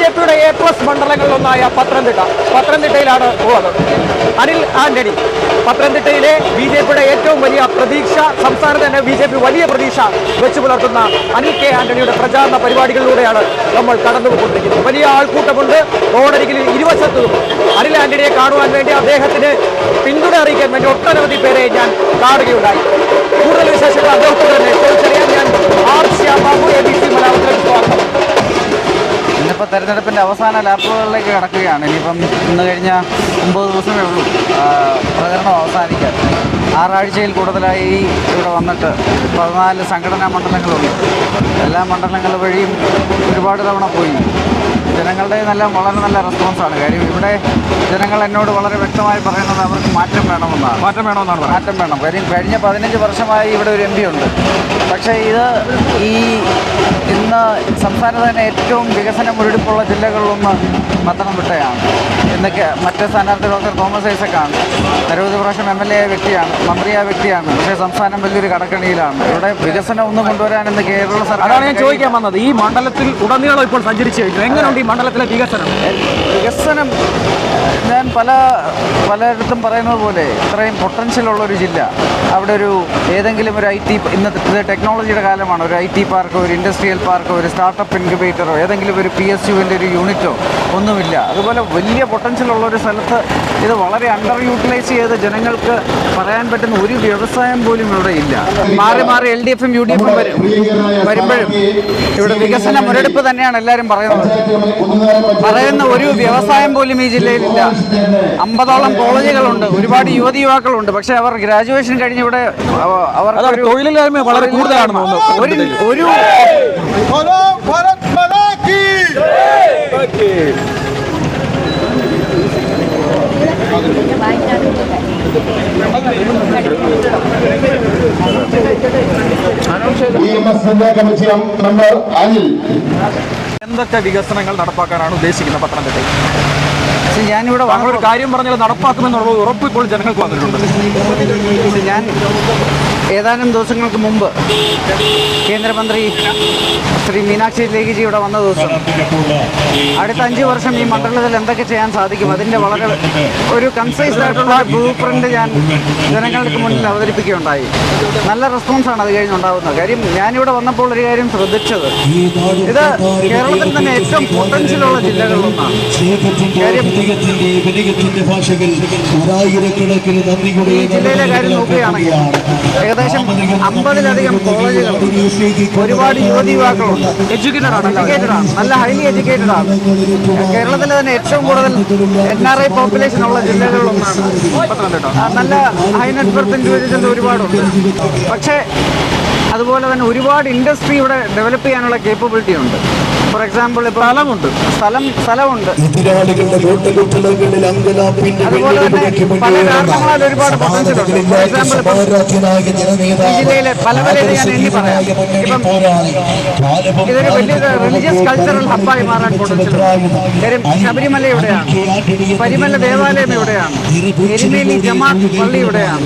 J പിയുടെ A plus മണ്ഡലങ്ങളിലൊന്നായ പത്തനംതിട്ട. പത്തനംതിട്ടയിലാണ് ഉള്ളത്. അനിൽ ആന്റണി പത്തനംതിട്ടയിലെ ബി ജെ പിയുടെ ഏറ്റവും വലിയ പ്രതീക്ഷ സംസ്ഥാനത്ത് തന്നെ ബി ജെ പി വലിയ പ്രതീക്ഷ വെച്ചു പുലർത്തുന്ന അനിൽ കെ ആന്റണിയുടെ പ്രചാരണ പരിപാടികളിലൂടെയാണ് നമ്മൾ കടന്നുപോയിക്കൊണ്ടിരിക്കുന്നത്. വലിയ ആൾക്കൂട്ടമുണ്ട്. റോഡരികിൽ ഇരുവശത്തും അനിൽ ആന്റണിയെ കാണുവാൻ വേണ്ടി അദ്ദേഹത്തിന് പിന്തുണ അറിയിക്കാൻ വേണ്ടി ഒട്ടനവധി പേരെ ഞാൻ കാണുകയുണ്ടായി. കൂടുതൽ വിശേഷങ്ങൾ അദ്ദേഹത്തോട് തന്നെ ചോദിച്ചറിയാൻ ഞാൻ R Shyambabu A B C മലയാളത്തിലേക്ക് സ്വാഗതം. ഇന്നിപ്പോൾ തെരഞ്ഞെടുപ്പിന്റെ അവസാന ലാപ്പുകളിലേക്ക് കടക്കുകയാണ്. ഇനിയിപ്പം ഇന്ന് കഴിഞ്ഞ ഒമ്പത് ദിവസമേ ഉള്ളൂ പ്രചരണം അവസാനിക്കാൻ. ആറാഴ്ചയിൽ കൂടുതലായി ഇവിടെ വന്നിട്ട് പതിനാല് സംഘടനാ മണ്ഡലങ്ങളുണ്ട്. എല്ലാ മണ്ഡലങ്ങൾ വഴിയും ഒരുപാട് തവണ പോയി. ജനങ്ങളുടെ നല്ല വളരെ നല്ല റെസ്പോൺസാണ് കാര്യം ഇവിടെ ജനങ്ങൾ എന്നോട് വളരെ വ്യക്തമായി പറയുന്നത് അവർക്ക് മാറ്റം വേണമെന്നാണ്. മാറ്റം വേണമെന്നാണ് മാറ്റം വേണം. കാര്യം കഴിഞ്ഞ പതിനഞ്ച് വർഷമായി ഇവിടെ ഒരു എം പി ഉണ്ട്. പക്ഷേ ഇത് ഈ ഇന്ന് സംസ്ഥാനത്ത് തന്നെ ഏറ്റവും വികസന മുരടിപ്പുള്ള ജില്ലകളിലൊന്ന് പത്തനംതിട്ടയാണ് എന്നൊക്കെ മറ്റ് സ്ഥാനാർത്ഥി ഡോക്ടർ തോമസ് ഐസക്കാണ്. നിരവധി പ്രാവശ്യം എം എൽ എ ആയ വ്യക്തിയാണ് മന്ത്രിയായ വ്യക്തിയാണ്. പക്ഷേ സംസ്ഥാനം വലിയൊരു കടക്കണിയിലാണ്. ഇവിടെ വികസനം ഒന്നും കൊണ്ടുവരാൻ ഇന്ന് കേരള സർക്കാർ അതാണ് ഞാൻ ചോദിക്കാൻ വന്നത്. ഈ മണ്ഡലത്തിൽ ഉടനീളം ഇപ്പോൾ സഞ്ചരിച്ചു കഴിഞ്ഞു. എങ്ങനെയുണ്ട് ഈ മണ്ഡലത്തിലെ വികസനം? വികസനം ഞാൻ പല പലയിടത്തും പറയുന്നത് പോലെ ഇത്രയും പൊട്ടൻഷ്യൽ ഉള്ള ഒരു ജില്ല. അവിടെ ഒരു ഏതെങ്കിലും ഒരു ഐ ടി ഇന്നത്തെ ടെക്നോളജിയുടെ കാലമാണ്. ഒരു ഐ ടി പാർക്കോ ഒരു ഇൻഡസ്ട്രിയൽ പാർക്കോ ഒരു സ്റ്റാർട്ടപ്പ് ഇൻക്യുബേറ്ററോ ഏതെങ്കിലും ഒരു പി എസ് യുവിന്റെ ഒരു യൂണിറ്റോ ഒന്നുമില്ല. അതുപോലെ വലിയ പൊട്ടൻഷ്യൽ ഉള്ള ഒരു സ്ഥലത്ത് ഇത് വളരെ അണ്ടർ യൂട്ടിലൈസ് ചെയ്ത് ജനങ്ങൾക്ക് പറയാൻ പറ്റുന്ന ഒരു വ്യവസായം പോലും ഇവിടെ ഇല്ല. മാറി മാറി എൽ ഡി എഫും യു ഡി എഫും വരും. വരുമ്പോഴും ഇവിടെ വികസന മുരടിപ്പ് തന്നെയാണ് എല്ലാവരും പറയുന്നത്. പറയുന്ന ഒരു വ്യവസായം പോലും ഈ ജില്ലയിലില്ല അമ്പതോളം കോളേജുകളുണ്ട്. ഒരുപാട് യുവതി യുവാക്കളുണ്ട്. പക്ഷേ അവർ ഗ്രാജുവേഷൻ കഴിഞ്ഞ് ഇവിടെ അവർ തൊഴിലില്ലായ്മ വളരെ കൂടുതലാണെന്ന് തോന്നുന്നു ഒരു ഈ മസ്ജിദ് കമ്മിറ്റി നമ്പർ അനിൽ. എന്തൊക്കെ വികസനങ്ങൾ നടപ്പാക്കാനാണ് ഉദ്ദേശിക്കുന്നത് പത്തനംതിട്ടയിൽ? പക്ഷേ ഞാനിവിടെ ഒരു കാര്യം പറഞ്ഞാൽ നടപ്പാക്കുമെന്നുള്ള ഉറപ്പ് ഇപ്പോൾ ജനങ്ങൾക്ക് വന്നിട്ടുണ്ട്. ഞാൻ ഏതാനും ദിവസങ്ങൾക്ക് മുമ്പ് കേന്ദ്രമന്ത്രി ശ്രീ മീനാക്ഷി ലേഖിജി ഇവിടെ വന്ന ദിവസം അടുത്ത അഞ്ച് വർഷം ഈ മണ്ഡലത്തിൽ എന്തൊക്കെ ചെയ്യാൻ സാധിക്കും? അതിന്റെ വളരെ ഒരു കൺസൈസ് ആയിട്ടുള്ള ബ്ലൂ പ്രിന്റ് ഞാൻ ജനങ്ങൾക്ക് മുന്നിൽ അവതരിപ്പിക്കുകയുണ്ടായി. നല്ല റെസ്പോൺസാണ് അത് കഴിഞ്ഞുണ്ടാകുന്നത് കാര്യം ഞാനിവിടെ വന്നപ്പോൾ ഒരു കാര്യം ശ്രദ്ധിച്ചത്. ഇത് കേരളത്തിൽ തന്നെ ഏറ്റവും പൊട്ടൻഷ്യലുള്ള ജില്ലകളിലൊന്നാണ്. കാര്യം ജില്ലയിലെ കാര്യം നോക്കുകയാണെങ്കിൽ ഏകദേശം അമ്പതിലധികം കോളേജുകൾ. ഒരുപാട് യുവതി യുവാക്കളുണ്ട്. എഡ്യൂക്കേറ്റഡ് ആണ് എഡ്യൂക്കേറ്റഡ് ആണ്. നല്ല ഹൈലി എഡ്യൂക്കേറ്റഡ് ആണ്. കേരളത്തിലെ തന്നെ ഏറ്റവും കൂടുതൽ എൻ ആർ ഐ പോപ്പുലേഷൻ ഉള്ള ജില്ലകളിലൊന്നാണ്. നല്ല ഹൈ നെറ്റ്വർക്ക് ഇൻഡിവിജ്വൽസ് ഒരുപാടുണ്ട്. പക്ഷേ അതുപോലെ തന്നെ ഒരുപാട് ഇൻഡസ്ട്രി ഇവിടെ ഡെവലപ്പ് ചെയ്യാനുള്ള കേപ്പബിലിറ്റി ഉണ്ട്. ഫോർ എക്സാമ്പിൾ ഇപ്പോൾ സ്ഥലമുണ്ട്. സ്ഥലം സ്ഥലമുണ്ട്. എതിരാളികളുടെ കോട്ടകുത്തലങ്ങളിൽ അങ്കലാപ്പിന്റെ ഒരുപാട് ഉണ്ട്. ഇപ്പം ഈ ജില്ലയിലെ പല ഞാൻ എണ്ണി പറയാം. ഇപ്പം ഇതൊരു വലിയൊരു റിലീജിയസ് കൾച്ചറൽ ഹബ്ബായി മാറാൻ പൊട്ടൻഷ്യൽ കാര്യം ശബരിമല ഇവിടെയാണ്. പരിമല ദേവാലയം ഇവിടെയാണ്. എരുമേലി ജമാഅത്ത് പള്ളി ഇവിടെയാണ്.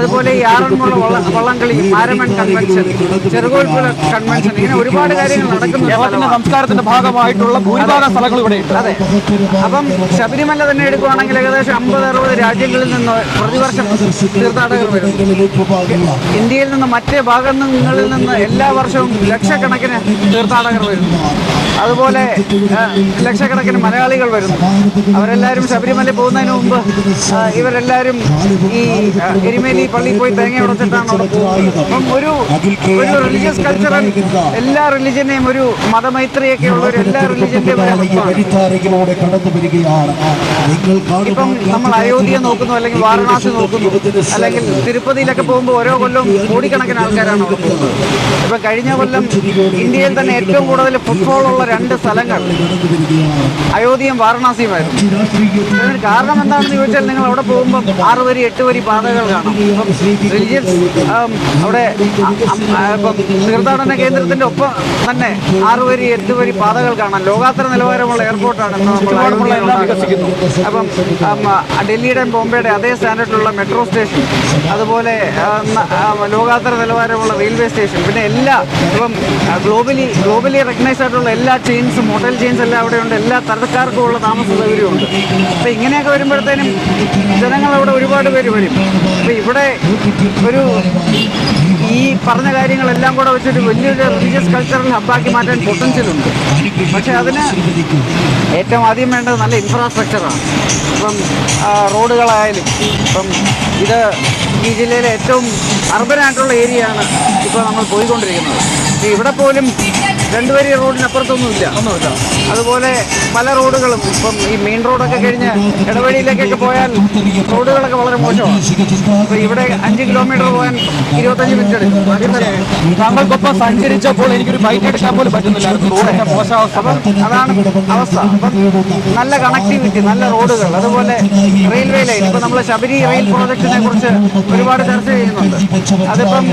അതുപോലെ ഈ ആറന്മുള വള്ളംകളി മാരമൺ കൺവെൻഷൻ ചെറുകോൽപ്പുഴ കൺവെൻഷൻ ഇങ്ങനെ ഒരുപാട് കാര്യങ്ങൾ നടക്കുന്നു കേരളത്തിന്റെ സംസ്കാരത്തിന്റെ ഭാഗമായിട്ടുള്ള ഭൂരിഭാഗം സ്ഥലങ്ങൾ ഇവിടെയുണ്ട് അതെ. അപ്പം ശബരിമല തന്നെ എടുക്കുകയാണെങ്കിൽ ഏകദേശം അമ്പത് അറുപത് രാജ്യങ്ങളിൽ നിന്ന് പ്രതിവർഷം തീർത്ഥാടകർ വരും. ഇന്ത്യയിൽ നിന്ന് മറ്റ് ഭാഗങ്ങളിൽ നിന്ന് എല്ലാ വർഷവും ലക്ഷക്കണക്കിന് തീർത്ഥാടകർ വരുന്നു അതുപോലെ ലക്ഷക്കണക്കിന് മലയാളികൾ വരുന്നു. അവരെല്ലാവരും ശബരിമല പോകുന്നതിന് മുമ്പ് ഇവരെല്ലാവരും ഈ എരിമേലി പള്ളിയിൽ പോയി തേങ്ങ ഉടച്ചിട്ടാണ് അവിടെ പോകുന്നത്. അപ്പം ഒരു ഒരു റിലീജിയസ് കൾച്ചറൽ എല്ലാ റിലീജിയനെയും ഒരു മതമൈത്രിയൊക്കെ ഉള്ള ഒരു എല്ലാ റിലീജിയന്റെയും. വരിത്താരകളോടെ കടന്നു വരികയാണ്. നിങ്ങൾ ഇപ്പം നമ്മൾ അയോധ്യ നോക്കുന്നു അല്ലെങ്കിൽ വാരണാസി നോക്കുന്നു അല്ലെങ്കിൽ തിരുപ്പതിയിലൊക്കെ പോകുമ്പോൾ ഓരോ കൊല്ലം കോടിക്കണക്കിന് ആൾക്കാരാണ് ഇപ്പം കഴിഞ്ഞ കൊല്ലം ഇന്ത്യയിൽ തന്നെ ഏറ്റവും കൂടുതൽ ഫുട്ബോൾ ഉള്ള രണ്ട് സ്ഥലങ്ങൾ അയോധ്യയും വാരണാസിയുമായിരുന്നു. അതിന് കാരണം എന്താണെന്ന് ചോദിച്ചാൽ നിങ്ങൾ അവിടെ പോകുമ്പോൾ ആറ് വരി എട്ട് വരി പാതകൾ കാണാം. റിലീജിയസ് അവിടെ ഇപ്പം തീർത്ഥാടന കേന്ദ്രത്തിന്റെ ഒപ്പം തന്നെ ആറ് വരി എട്ട് വരി വരി പാതകൾ കാണാം ലോകാത്തര നിലവാരമുള്ള എയർപോർട്ടാണ് അപ്പം ഡൽഹിയുടെയും ബോംബെയുടെ അതേ സ്റ്റാൻഡേർഡിലുള്ള മെട്രോ സ്റ്റേഷൻ അതുപോലെ ലോകാത്തര നിലവാരമുള്ള റെയിൽവേ സ്റ്റേഷൻ പിന്നെ എല്ലാ ഇപ്പം ഗ്ലോബലി ഗ്ലോബലി റെക്കഗ്നൈസ് ആയിട്ടുള്ള എല്ലാ ചെയിൻസും ഹോട്ടൽ ചെയിൻസ് എല്ലാം അവിടെയുണ്ട് എല്ലാ തരക്കാർക്കും ഉള്ള താമസ സൗകര്യമുണ്ട്. അപ്പം ഇങ്ങനെയൊക്കെ വരുമ്പോഴത്തേനും ജനങ്ങൾ അവിടെ ഒരുപാട് പേര് വരും. അപ്പം ഇവിടെ ഒരു ഈ പറഞ്ഞ കാര്യങ്ങളെല്ലാം കൂടെ വെച്ചൊരു വലിയൊരു റിലീജിയസ് കൾച്ചറൽ ഹബ്ബാക്കി മാറ്റാൻ പൊട്ടൻഷ്യൽ ഉണ്ട്. പക്ഷേ അതിന് ഏറ്റവും ആദ്യം വേണ്ടത് നല്ല ഇൻഫ്രാസ്ട്രക്ചറാണ് ഇപ്പം റോഡുകളായാലും ഇപ്പം ഇത് ഈ ജില്ലയിലെ ഏറ്റവും അർബനായിട്ടുള്ള ഏരിയയാണ് ഇപ്പോൾ നമ്മൾ പോയിക്കൊണ്ടിരിക്കുന്നത്. ഇവിടെ പോലും രണ്ടുപേരി റോഡിനപ്പുറത്തൊന്നും ഇല്ല ഒന്നുമില്ല. അതുപോലെ പല റോഡുകളും ഇപ്പം ഈ മെയിൻ റോഡൊക്കെ കഴിഞ്ഞ് ഇടവഴിയിലേക്കൊക്കെ പോയാൽ റോഡുകളൊക്കെ വളരെ മോശമാണ്. അപ്പോൾ ഇവിടെ അഞ്ച് കിലോമീറ്റർ പോകാൻ ഇരുപത്തഞ്ച് മിനിറ്റ് എടുക്കും. താങ്കൾക്കൊപ്പം സഞ്ചരിച്ചപ്പോൾ എനിക്കൊരു ബൈക്ക് എടുക്കാൻ പോലും പറ്റുന്നില്ല. റോഡൊക്കെ മോശാവസ്ഥ. അപ്പം അതാണ് അവസ്ഥ. അപ്പം നല്ല കണക്ടിവിറ്റി നല്ല റോഡുകൾ. അതുപോലെ റെയിൽവേ ലൈൻ ഇപ്പം നമ്മൾ ശബരി റെയിൽ പ്രോജക്റ്റിനെ കുറിച്ച് ഒരുപാട് ചർച്ച ചെയ്യുന്നുണ്ട്. അതിപ്പം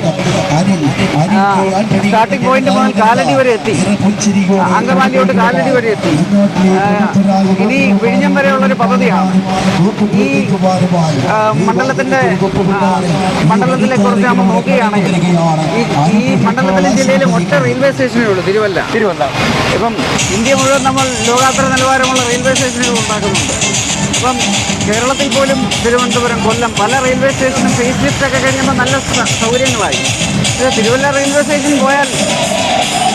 സ്റ്റാർട്ടിംഗ് പോയിന്റ് മുതൽ കാലടി വരെ എത്തി. അങ്കമാലിയോട്ട് കാലടി വരെ എത്തി. ഇനി വിഴിഞ്ഞം വരെയുള്ളൊരു പദ്ധതിയാണ്. ഈ മണ്ഡലത്തിന്റെ മണ്ഡലത്തിലെ കുറിച്ച് നമ്മൾ നോക്കുകയാണെങ്കിൽ ഈ മണ്ഡലത്തിലെ ജില്ലയിൽ ഒറ്റ റെയിൽവേ സ്റ്റേഷനേ ഉള്ളൂ തിരുവല്ല. തിരുവല്ല. ഇപ്പം ഇന്ത്യ മുഴുവൻ നമ്മൾ ലോകാത്ര നിലവാരമുള്ള റെയിൽവേ സ്റ്റേഷനുകൾ ഉണ്ടാക്കുന്നുണ്ട്. ഇപ്പം കേരളത്തിൽ പോലും തിരുവനന്തപുരം കൊല്ലം പല റെയിൽവേ സ്റ്റേഷനും ഫേസ് ലിഫ്റ്റ് ഒക്കെ കഴിഞ്ഞപ്പോൾ നല്ല സൗകര്യങ്ങളായി. പക്ഷേ തിരുവല്ല റെയിൽവേ സ്റ്റേഷനിൽ പോയാൽ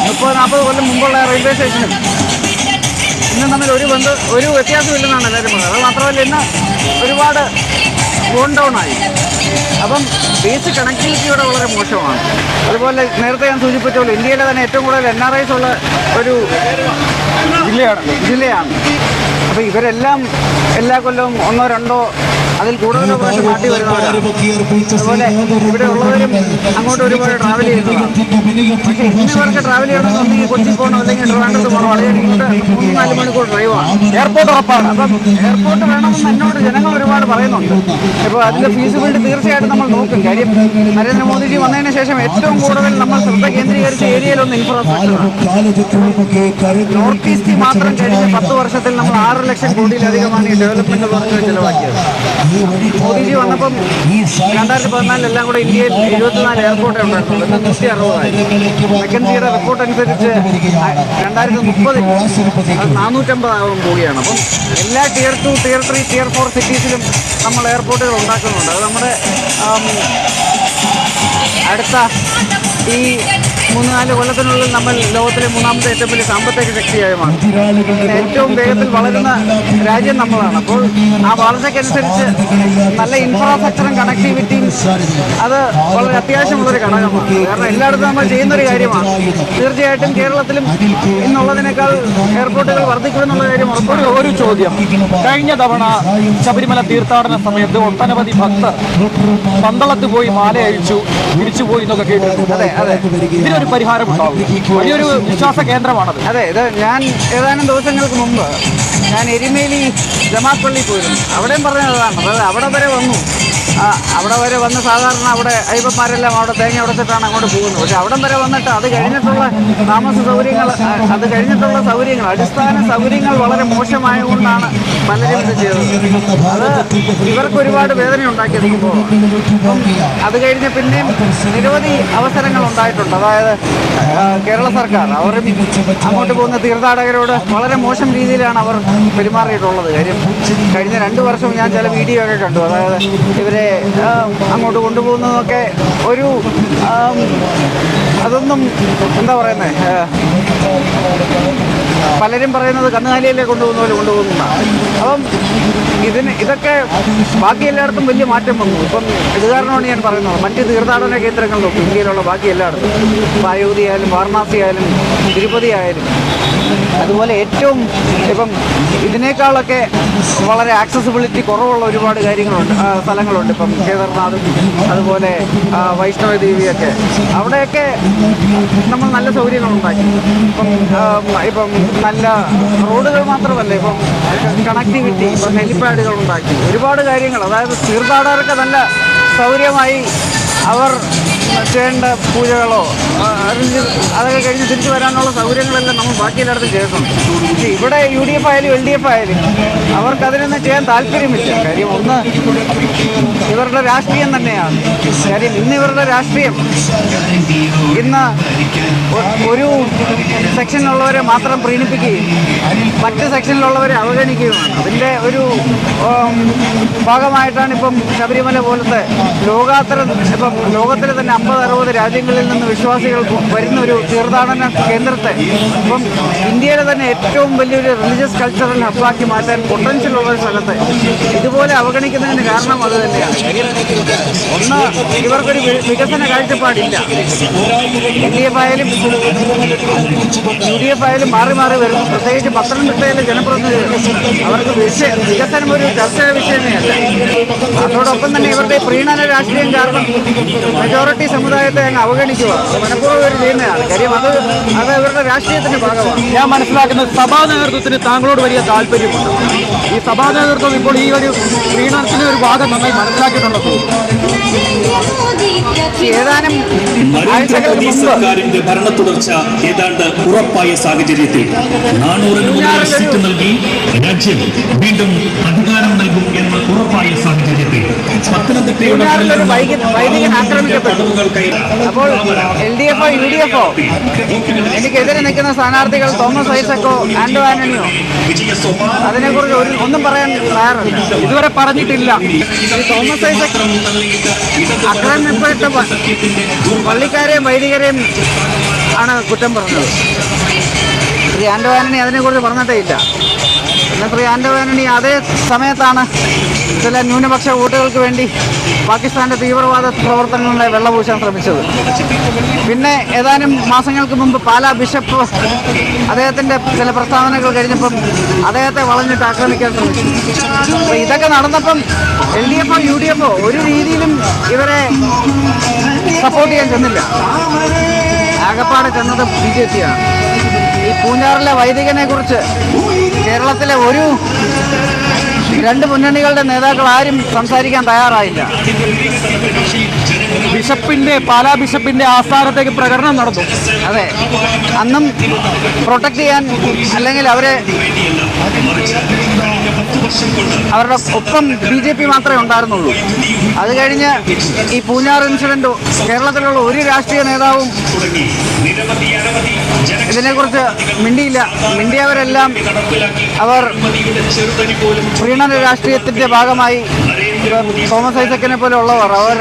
മുപ്പത് നാൽപ്പത് കൊല്ലം മുമ്പുള്ള റെയിൽവേ സ്റ്റേഷനും ഇന്നും തമ്മിൽ ഒരു ബന്ധം ഒരു വ്യത്യാസമില്ലെന്നാണ് എല്ലാവരും പറഞ്ഞത് അത് മാത്രമല്ല ഇന്ന് ഒരുപാട് ഫോൺ ഡൗൺ ആയി. അപ്പം ബേസ് കണക്ടിവിറ്റി ഇവിടെ വളരെ മോശമാണ്. അതുപോലെ നേരത്തെ ഞാൻ സൂചിപ്പിച്ച പോലെ ഇന്ത്യയിലെ തന്നെ ഏറ്റവും കൂടുതൽ എൻ ആർ ഐസ് ഉള്ള ഒരു ജില്ലയാണ് ജില്ലയാണ്. അപ്പോൾ ഇവരെല്ലാം എല്ലാ കൊല്ലവും ഒന്നോ രണ്ടോ അതിൽ കൂടുതലോ പ്രാവശ്യം നാട്ടിൽ വരുന്നവരാണ്. അതുപോലെ ഇവിടെ ഉള്ളവരും അങ്ങോട്ട് ഒരുപാട് ട്രാവൽ ചെയ്യുന്നതാണ് പക്ഷേ ഇന്നിവർക്ക് ട്രാവൽ ചെയ്യണമെന്നുണ്ടെങ്കിൽ കൊച്ചി പോകണം അല്ലെങ്കിൽ ട്രിവാൻഡ്രത്ത് പോകണം. അല്ലെങ്കിൽ മൂന്ന് നാല് മണിക്കൂർ ഡ്രൈവാണ് എയർപോർട്ട് ഉറപ്പാണ്. അപ്പം എയർപോർട്ട് വേണമെന്ന് എന്നോട് ജനങ്ങൾ ഒരുപാട് പറയുന്നുണ്ട്. ഇപ്പോൾ അതിന്റെ ഫീസിബിലിറ്റി തീർച്ചയായിട്ടും നമ്മൾ നോക്കും. കാര്യം നരേന്ദ്രമോദിജി വന്നതിന് ശേഷം ഏറ്റവും കൂടുതൽ നമ്മൾ ശ്രദ്ധ കേന്ദ്രീകരിച്ച ഏരിയയിലൊന്ന് ഇൻഫ്രാസ്ട്രക്ചറാണ് നോർത്ത് ഈസ്റ്റിൽ മാത്രം കഴിഞ്ഞ പത്ത് വർഷത്തിൽ നമ്മൾ ആറ് ലക്ഷം കോടിയിലധികമാണ് ഈ ഡെവലപ്മെന്റ് വർക്ക് ചെലവാക്കിയത്. മോദിജി വന്നപ്പം രണ്ടായിരത്തി പതിനാലിലെല്ലാം കൂടെ ഇന്ത്യയിൽ എഴുപത്തിനാല് എയർപോർട്ട് ഉണ്ടായിരുന്നു നൂറ്റി അറുപതായി. മെക്കൻസിയുടെ റിപ്പോർട്ട് അനുസരിച്ച് രണ്ടായിരത്തി മുപ്പതിൽ നാനൂറ്റമ്പതാകും കൂടിയാണ്. അപ്പം എല്ലാ tier two tier three tier four സിറ്റീസിലും നമ്മൾ എയർപോർട്ടുകൾ ഉണ്ടാക്കുന്നുണ്ട്. അത് നമ്മുടെ അടുത്ത ഈ മൂന്ന് നാല് കൊല്ലത്തിനുള്ളിൽ നമ്മൾ ലോകത്തിലെ മൂന്നാമത്തെ ഏറ്റവും വലിയ സാമ്പത്തിക ശക്തിയായി മാറും ഏറ്റവും വേഗത്തിൽ വളരുന്ന രാജ്യം നമ്മളാണ്. അപ്പോൾ ആ വളർച്ചയ്ക്കനുസരിച്ച് നല്ല ഇൻഫ്രാസ്ട്രക്ചറും കണക്ടിവിറ്റിയും അത് വളരെ അത്യാവശ്യമുള്ളൊരു ഘടകമാണ്. കാരണം എല്ലായിടത്തും നമ്മൾ ചെയ്യുന്നൊരു കാര്യമാണ്. തീർച്ചയായിട്ടും കേരളത്തിലും ഇന്നുള്ളതിനേക്കാൾ എയർപോർട്ടുകൾ വർദ്ധിക്കുമെന്നുള്ള കാര്യം ഒരു ഉറപ്പാണ്. ഒരു ചോദ്യം. കഴിഞ്ഞ തവണ ശബരിമല തീർത്ഥാടന സമയത്ത് ഒട്ടനവധി ഭക്തർ പന്തളത്ത് പോയി മാല അഴിച്ചു തിരിച്ചുപോയി എന്നൊക്കെ കേട്ടിട്ടുണ്ട്. അതെ ഇതിനൊരു പരിഹാരം ഉണ്ടാവും വലിയൊരു വിശ്വാസ കേന്ദ്രമാണത് അതെ ഇത് ഞാൻ ഏതാനും ദിവസങ്ങൾക്ക് മുമ്പ് ഞാൻ എരിമേലി ജമാപ്പള്ളി പള്ളി പോയിരുന്നു. അവിടെയും പറഞ്ഞതാണ് അതായത് അവിടെ വരെ വന്നു. അവിടെ വരെ വന്ന് സാധാരണ അവിടെ അയ്യപ്പന്മാരെല്ലാം അവിടെ തേങ്ങ ഉടച്ചിട്ടാണ് അങ്ങോട്ട് പോകുന്നത്. പക്ഷെ അവിടം വരെ വന്നിട്ട് അത് കഴിഞ്ഞിട്ടുള്ള താമസ സൗകര്യങ്ങൾ അത് കഴിഞ്ഞിട്ടുള്ള സൗകര്യങ്ങൾ അടിസ്ഥാന സൗകര്യങ്ങൾ വളരെ മോശമായതുകൊണ്ടാണ് പലരും ഇത് ചെയ്തത്. അത് ഇവർക്ക് ഒരുപാട് വേദന ഉണ്ടാക്കിയത് അത് കഴിഞ്ഞ് പിന്നെയും നിരവധി അവസരങ്ങൾ ഉണ്ടായിട്ടുണ്ട്. അതായത് കേരള സർക്കാർ അവർ അങ്ങോട്ട് പോകുന്ന തീർത്ഥാടകരോട് വളരെ മോശം രീതിയിലാണ് അവർ പെരുമാറിയിട്ടുള്ളത്. കാര്യം കഴിഞ്ഞ രണ്ട് വർഷം ഞാൻ ചില വീഡിയോ ഒക്കെ കണ്ടു. അതായത് ഇവരെ ആ, അങ്ങോട്ട് കൊണ്ടുപോകുന്നതൊക്കെ ഒരു അതൊന്നും എന്താ പറയുന്നത് പലരും പറയുന്നത് കന്നുകാലിയല്ലേ കൊണ്ടുപോകുന്ന അപ്പം ഇതിന് ഇതൊക്കെ ബാക്കി എല്ലായിടത്തും വലിയ മാറ്റം വന്നു. ഇപ്പം ഇത് കാരണമാണ് ഞാൻ പറയുന്നത്. മറ്റ് തീർത്ഥാടന കേന്ദ്രങ്ങളിലും ഇന്ത്യയിലുള്ള ബാക്കി എല്ലായിടത്തും. ഇപ്പം അയോധ്യ ആയാലും വാരണാസി ആയാലും തിരുപ്പതി ആയാലും അതുപോലെ ഏറ്റവും ഇപ്പം ഇതിനേക്കാളൊക്കെ വളരെ ആക്സസിബിലിറ്റി കുറവുള്ള ഒരുപാട് കാര്യങ്ങളുണ്ട് സ്ഥലങ്ങളുണ്ട്. ഇപ്പം കേദാർനാഥും അതുപോലെ വൈഷ്ണവദേവിയൊക്കെ. വൈഷ്ണവ ദേവിയൊക്കെ അവിടെയൊക്കെ നമ്മൾ നല്ല സൗകര്യങ്ങളുണ്ടാക്കി ഇപ്പം ഇപ്പം നല്ല റോഡുകൾ മാത്രമല്ല ഇപ്പം കണക്ടിവിറ്റി ഇപ്പം ഹെലിപ്പാഡുകൾ ഉണ്ടാക്കി. ഒരുപാട് കാര്യങ്ങൾ അതായത് തീർത്ഥാടകർക്ക് നല്ല സൗകര്യമായി അവർ ചെയ്യേണ്ട പൂജകളോ അല്ലെങ്കിൽ അതൊക്കെ കഴിഞ്ഞ് തിരിച്ചു വരാനുള്ള സൗകര്യങ്ങളെല്ലാം നമ്മൾ ബാക്കിയെല്ലായിടത്തും ചെയ്തിട്ടുണ്ട്. പക്ഷേ ഇവിടെ യു ഡി എഫ് ആയാലും എൽ ഡി എഫ് ആയാലും അവർക്ക് അതിനൊന്നും ചെയ്യാൻ താല്പര്യമില്ല. കാര്യം ഒന്ന് ഇവരുടെ രാഷ്ട്രീയം തന്നെയാണ്. കാര്യം ഇന്ന് ഇവരുടെ രാഷ്ട്രീയം ഇന്ന് ഒരു സെക്ഷനിലുള്ളവരെ മാത്രം പ്രീണിപ്പിക്കുകയും മറ്റ് സെക്ഷനിലുള്ളവരെ അവഗണിക്കുകയുമാണ്. അതിന്റെ ഒരു ഭാഗമായിട്ടാണ് ഇപ്പം ശബരിമല പോലത്തെ ലോകാത്തര ഇപ്പം ലോകത്തിലെ തന്നെ അമ്പത് അറുപത് രാജ്യങ്ങളിൽ നിന്ന് വിശ്വാസികൾ വരുന്ന ഒരു തീർത്ഥാടന കേന്ദ്രത്തെ ഇപ്പം ഇന്ത്യയിലെ തന്നെ ഏറ്റവും വലിയൊരു റിലീജിയസ് കൾച്ചറൽ ഹബ്ബാക്കി മാറ്റാൻ പൊട്ടൻഷ്യൽ ഉള്ള ഒരു സ്ഥലത്തെ ഇതുപോലെ അവഗണിക്കുന്നതിന് കാരണം അത് തന്നെയാണ്. ഒന്ന് ഇവർക്കൊരു വികസന കാഴ്ചപ്പാടില്ല. എൽ ഡി എഫ് ആയാലും യു ഡി എഫ് ആയാലും മാറി മാറി വരുന്നു. പ്രത്യേകിച്ച് പത്തനംതിട്ടയിലെ ജനപ്രതിനിധികൾ അവർക്ക് വിഷയം വികസനം ഒരു ചർച്ചാ വിഷയമേ അല്ല. അതോടൊപ്പം തന്നെ ഇവരുടെ പ്രീണന രാഷ്ട്രീയം കാരണം മെജോറിറ്റി സമുദായത്തെ അങ്ങ് അവഗണിക്കുക. മനഃപൂർവം ഇവർ ചെയ്യുന്നതാണ്. കാര്യം അത് അത് ഇവരുടെ രാഷ്ട്രീയത്തിന്റെ ഭാഗമാണ്. ഞാൻ മനസ്സിലാക്കുന്നത് സഭാ നേതൃത്വത്തിന് താങ്കളോട് വലിയ താല്പര്യമുണ്ട്. ഈ സഭാ നേതൃത്വം ഇപ്പോൾ ഈ ഒരു ക്ഷീണത്തിന് ഒരു ഭാഗം നന്നായി മനസ്സിലാക്കിയിട്ടുണ്ടോ ഏതാനും നരേന്ദ്രമോദി സർക്കാരിന്റെ ഭരണ തുടർച്ച ഏതാണ്ട് ഉറപ്പായ സാഹചര്യത്തിൽ നാനൂറിന് മുകളിൽ സീറ്റ് നൽകി രാജ്യം വീണ്ടും അധികാരം നൽകും എന്ന് ഉറപ്പായ സാഹചര്യത്തിൽ പത്തനംതിട്ടയുടെ പൂഞ്ഞാറിലൊരു വൈകി- വൈദികൻ ആക്രമിക്കപ്പെട്ടു. അപ്പോൾ എൽ ഡി എഫോ യു ഡി എഫോ എനിക്കെതിരെ നിൽക്കുന്ന സ്ഥാനാർത്ഥികൾ തോമസ് ഐസക്കോ ആന്റോ ആന്റണിയോ അതിനെക്കുറിച്ച് ഒരു ഒന്നും പറയാൻ തയ്യാറല്ല. ഇതുവരെ പറഞ്ഞിട്ടില്ല. തോമസ് ഐസക് അക്രമിപ്പെട്ട പള്ളിക്കാരെയും വൈദികരെയും ആണ് കുറ്റം പറഞ്ഞത്. ശ്രീ ആന്റോ ആന്റണി അതിനെക്കുറിച്ച് പറഞ്ഞിട്ടേ ഇല്ല. എന്നാൽ ശ്രീ ആന്റോ ആന്റണി അതേ സമയത്താണ് ചില ന്യൂനപക്ഷ വോട്ടുകൾക്ക് വേണ്ടി പാകിസ്ഥാന്റെ തീവ്രവാദ പ്രവർത്തനങ്ങളെ വെള്ളപൂശാൻ ശ്രമിച്ചത്. പിന്നെ ഏതാനും മാസങ്ങൾക്ക് മുമ്പ് പാലാ ബിഷപ്പ് അദ്ദേഹത്തിന്റെ ചില പ്രസ്താവനകൾ കഴിഞ്ഞപ്പം അദ്ദേഹത്തെ വളഞ്ഞിട്ട് ആക്രമിക്കാൻ ശ്രമിച്ചു. അപ്പോൾ ഇതൊക്കെ നടന്നപ്പം എൽ ഡി എഫോ യു ഡി എഫോ ഒരു രീതിയിലും ഇവരെ സപ്പോർട്ട് ചെയ്യാൻ ചെന്നില്ല. ആകപ്പാടെ ചെന്നത് ബി ജെ പിയാണ് ഈ പൂഞ്ഞാറിലെ വൈദികനെക്കുറിച്ച് കേരളത്തിലെ ഒരു രണ്ട് മുന്നണികളുടെ നേതാക്കൾ ആരും സംസാരിക്കാൻ തയ്യാറായില്ല. ബിഷപ്പിന്റെ പാലാ ബിഷപ്പിന്റെ ആസ്ഥാനത്തേക്ക് പ്രകടനം നടന്നു. അതെ. അന്നും പ്രൊട്ടക്ട് ചെയ്യാൻ അല്ലെങ്കിൽ അവരെ അവരുടെ ഒപ്പം ബി ജെ പി മാത്രമേ ഉണ്ടായിരുന്നുള്ളൂ. അത് കഴിഞ്ഞ് ഈ പൂഞ്ഞാർ ഇൻസിഡന്റ് കേരളത്തിലുള്ള ഒരു രാഷ്ട്രീയ നേതാവും ഇതിനെക്കുറിച്ച് മിണ്ടിയില്ല. മിണ്ടിയവരെല്ലാം അവർ പ്രീണന രാഷ്ട്രീയത്തിന്റെ ഭാഗമായി തോമസ് ഐസക്കിനെ പോലെ ഉള്ളവർ അവർ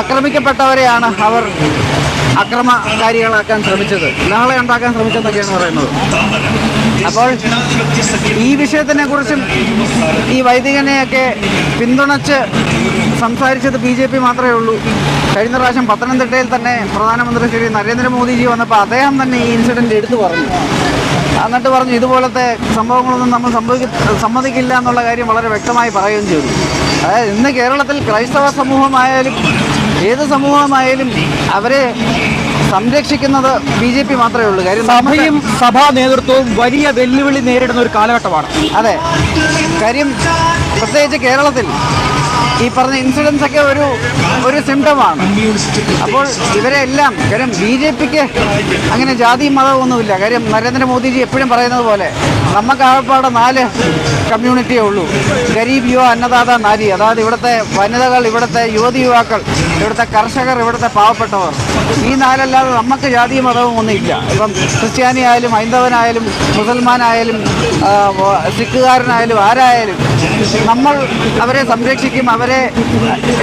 ആക്രമിക്കപ്പെട്ടവരെയാണ് അവർ അക്രമകാരികളാക്കാൻ ശ്രമിച്ചത്. നാളെ ഉണ്ടാക്കാൻ ശ്രമിച്ചെന്നൊക്കെയാണ് പറയുന്നത്. അപ്പോൾ ഈ വിഷയത്തിനെ കുറിച്ചും ഈ വൈദികനെയൊക്കെ പിന്തുണച്ച് സംസാരിച്ചത് ബി ജെ പി മാത്രമേ ഉള്ളൂ. കഴിഞ്ഞ പ്രാവശ്യം പത്തനംതിട്ടയിൽ തന്നെ പ്രധാനമന്ത്രി ശ്രീ നരേന്ദ്രമോദിജി വന്നപ്പോൾ അദ്ദേഹം തന്നെ ഈ ഇൻസിഡന്റ് എടുത്തു പറഞ്ഞു. എന്നിട്ട് പറഞ്ഞു ഇതുപോലത്തെ സംഭവങ്ങളൊന്നും നമ്മൾ സംഭവിക്ക സമ്മതിക്കില്ല എന്നുള്ള കാര്യം വളരെ വ്യക്തമായി പറയുകയും ചെയ്തു. അതായത് ഇന്ന് കേരളത്തിൽ ക്രൈസ്തവ സമൂഹമായാലും ഏത് സമൂഹമായാലും അവരെ സംരക്ഷിക്കുന്നത് ബി ജെ പി മാത്രമേ ഉള്ളൂ. കാര്യം സഭയും സഭാ നേതൃത്വവും വലിയ വെല്ലുവിളി നേരിടുന്ന ഒരു കാലഘട്ടമാണ്. അതെ. കാര്യം പ്രത്യേകിച്ച് കേരളത്തിൽ ഈ പറഞ്ഞ ഇൻസിഡൻസ് ഒക്കെ ഒരു ഒരു സിംറ്റമാണ് അപ്പോൾ ഇവരെ എല്ലാം കാര്യം ബി ജെ പിക്ക് അങ്ങനെ ജാതി മതവും ഒന്നുമില്ല. കാര്യം നരേന്ദ്രമോദിജി എപ്പോഴും പറയുന്നത് പോലെ നമുക്ക് ആകപ്പാടെ നാല് കമ്മ്യൂണിറ്റിയേ ഉള്ളൂ. ഗരീബ് യുവ അന്നദാത നാരി. അതായത് ഇവിടുത്തെ വനിതകൾ ഇവിടുത്തെ യുവതി യുവാക്കൾ ഇവിടുത്തെ കർഷകർ ഇവിടുത്തെ പാവപ്പെട്ടവർ. ഈ നാലല്ലാതെ നമുക്ക് ജാതിയും മതവും ഒന്നുമില്ല. ഇപ്പം ക്രിസ്ത്യാനി ആയാലും ഹൈന്ദവനായാലും മുസൽമാനായാലും സിഖുകാരനായാലും ആരായാലും നമ്മൾ അവരെ സംരക്ഷിക്കും അവരെ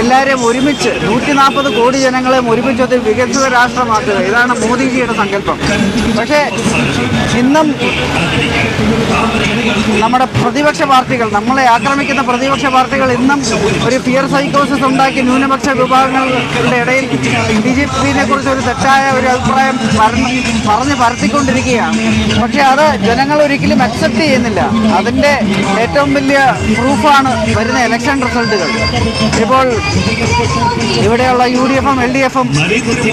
എല്ലാവരെയും ഒരുമിച്ച് നൂറ്റി നാൽപ്പത് കോടി ജനങ്ങളെ ഒരുമിച്ച് ഒരു വികസിത രാഷ്ട്രമാക്കുക. ഇതാണ് മോദിജിയുടെ സങ്കല്പം. പക്ഷേ ഇന്നും നമ്മുടെ പ്രതിപക്ഷ പാർട്ടികൾ നമ്മളെ ആക്രമിക്കുന്ന പ്രതിപക്ഷ പാർട്ടികൾ ഇന്നും ഒരു ഫിയർ സൈക്കോസിസ് ഉണ്ടാക്കി ന്യൂനപക്ഷ വിഭാഗങ്ങളുടെ ഇടയിൽ ബി ജെ പിനെ കുറിച്ച് ഒരു തെറ്റായ ഒരു അഭിപ്രായം പറഞ്ഞ് പരത്തിക്കൊണ്ടിരിക്കുകയാണ്. പക്ഷേ അത് ജനങ്ങൾ ഒരിക്കലും അക്സെപ്റ്റ് ചെയ്യുന്നില്ല. അതിന്റെ ഏറ്റവും വലിയ പ്രൂഫാണ് വരുന്ന ഇലക്ഷൻ റിസൾട്ടുകൾ ഇപ്പോൾ ഇവിടെയുള്ള യു ഡി എഫും എൽ ഡി എഫും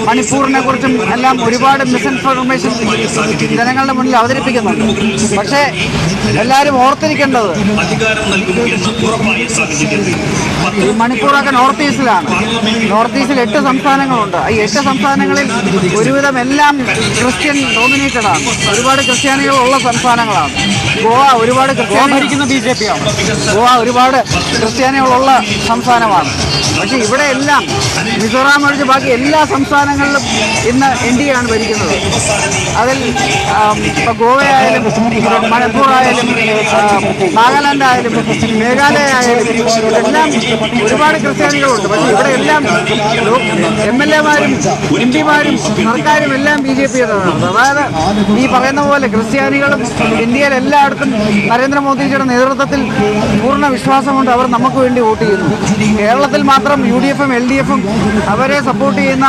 മണിപ്പൂറിനെ കുറിച്ചും എല്ലാം ഒരുപാട് മിസ്ഇൻഫർമേഷൻ ജനങ്ങളുടെ മുന്നിൽ അവതരിപ്പിക്കുന്നുണ്ട്. പക്ഷേ എല്ലാവരും ഓർത്തിരിക്കേണ്ടത് മണിപ്പൂറൊക്കെ നോർത്ത് ഈസ്റ്റിലാണ്. നോർത്ത് ഈസ്റ്റിൽ എട്ട് സംസ്ഥാനങ്ങളുണ്ട്. ഈ എട്ട് സംസ്ഥാനങ്ങളിൽ ഒരുവിധം എല്ലാം ക്രിസ്ത്യൻ ഡോമിനേറ്റഡ് ആണ് ഒരുപാട് ക്രിസ്ത്യാനികളുള്ള സംസ്ഥാനങ്ങളാണ്. ഗോവ ഒരുപാട് ഭരിക്കുന്ന ബി ജെ പി ആണ് ഗോവ ഒരുപാട് ക്രിസ്ത്യാനികളുള്ള സംസ്ഥാനമാണ്. പക്ഷേ ഇവിടെ എല്ലാം മിസോറാം ഒഴിച്ച് ബാക്കി എല്ലാ സംസ്ഥാനങ്ങളിലും ഇന്ന് എൻ ഡി ആണ് ഭരിക്കുന്നത്. അതിൽ ഇപ്പോൾ ഗോവയായാലും മണിപ്പൂർ ആയാലും നാഗാലാൻഡ് ആയാലും മേഘാലയ ആയാലും എല്ലാം ഒരുപാട് ക്രിസ്ത്യാനികളുണ്ട്. പക്ഷേ ഇവിടെ എല്ലാം എം എൽ എമാരും എം പിമാരും സർക്കാരും എല്ലാം ബി ജെ പി അതായത് ഈ പറയുന്ന പോലെ ക്രിസ്ത്യാനികളും ഇന്ത്യയിൽ എല്ലായിടത്തും നരേന്ദ്രമോദിജിയുടെ നേതൃത്വത്തിൽ പൂർണ വിശ്വാസമുണ്ട് അവർ നമുക്ക് വേണ്ടി വോട്ട് ചെയ്യുന്നു. കേരളത്തിൽ മാത്രം യു ഡി എഫും എൽ ഡി എഫും അവരെ സപ്പോർട്ട് ചെയ്യുന്ന